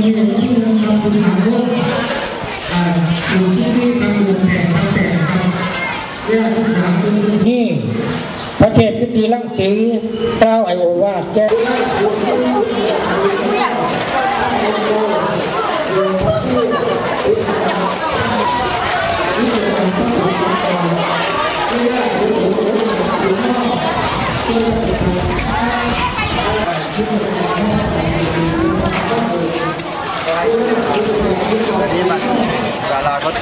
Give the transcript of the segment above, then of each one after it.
มีหลวงที่ทำบุญหาร่วมอ่าอยู่ที่นี่ทำบุญแผ่ทำแผ่ครับเรียกทุกหาบุญ นี่พระเทพพิธีลังสีเจ้าไอโอวาสแก้ อั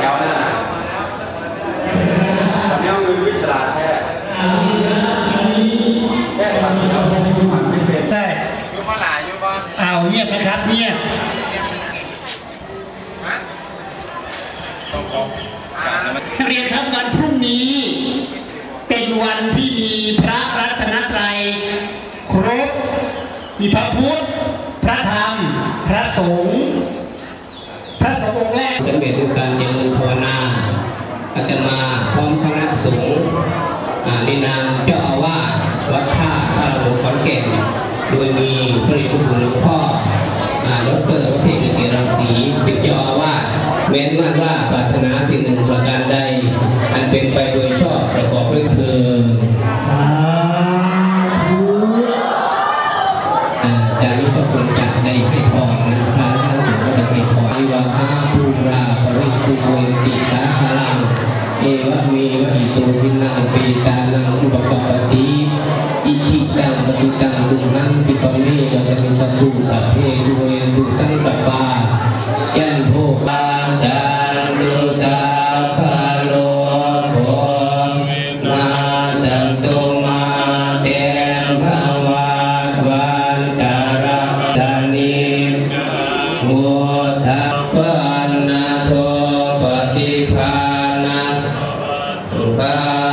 แถวนั่นนะตอนนี้เอาเงินวิชาแค่แค่ปัดเดียวมันไม่เป็นได้เอาเงียบนะครับเงียบนักเรียนครับวันพรุ่งนี้ เป็นวันที่มีพระรัตนตรัยครบมีพระพุทธ พระธรรม พระสงฆ์ พระสงฆ์องค์แรกจำเป็นการเจริญ อาตมาพร้อมคณะสงฆ์อ่าในนามเจ้าอาวาสวัดท่าพระหลวงขอนแก่นโดยมีพระเดชพระคุณหลวงพ่ออ่าดรวัฒน์เกียรติรังสีเป็นเจ้าอาวาสแม้นมั่นว่าปรารถนาสิ่งหนึ่งประการใด อันเป็นไปโดยชอบประกอบด้วยเธอจากนี้ก็ควรจะได้ให้พรนะครับท่านจะได้ให้พรวิวาหาภูราปริสุเวติสาคาลัง Ewami itu minang pitanang ubakabati Ikitan sebitang dungan Pitone dan sebitang dungan Amém.